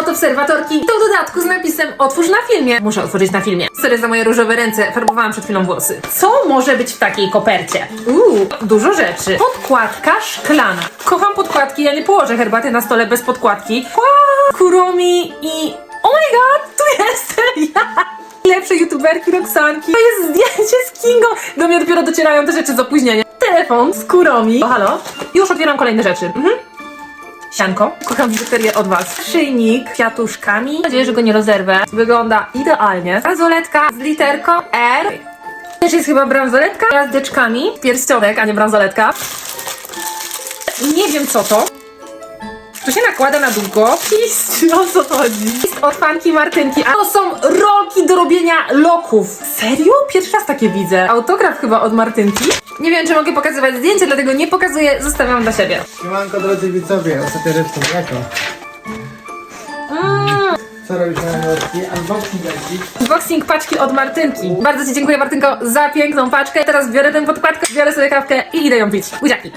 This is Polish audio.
od obserwatorki. To w dodatku z napisem otwórz na filmie. Muszę otworzyć na filmie. Sorry za moje różowe ręce, farbowałam przed chwilą włosy. Co może być w takiej kopercie? Uuu, dużo rzeczy. Podkładka szklana. Kocham podkładki, ja nie położę herbaty na stole bez podkładki. Kuromi i... Oh my god, tu jestem ja! Lepsze youtuberki Roxanki. To jest zdjęcie z Kingą. Do mnie dopiero docierają te rzeczy z opóźnieniem. Telefon z Kuromi. O, halo? Już otwieram kolejne rzeczy. Mhm. Sianko. Kocham biżuterię od Was. Szyjnik kwiatuszkami. Mam nadzieję, że go nie rozerwę. Wygląda idealnie. Bransoletka z literką R. Też jest chyba bransoletka. Jazdeczkami. Pierścionek, a nie bransoletka. Nie wiem co to. To się nakłada na długopis? Czy o co chodzi? List od fanki Martynki. A to są rolki do robienia loków. Serio? Pierwszy raz takie widzę. Autograf chyba od Martynki. Nie wiem, czy mogę pokazywać zdjęcie, dlatego nie pokazuję. Zostawiam dla siebie. Siemanko drodzy widzowie, ostatnia rzecz to mleko. Co robisz na? Unboxing leci. Unboxing paczki od Martynki. Bardzo Ci dziękuję, Martynko, za piękną paczkę. Teraz biorę tę podkładkę, biorę sobie kawkę i idę ją pić. Buziaki.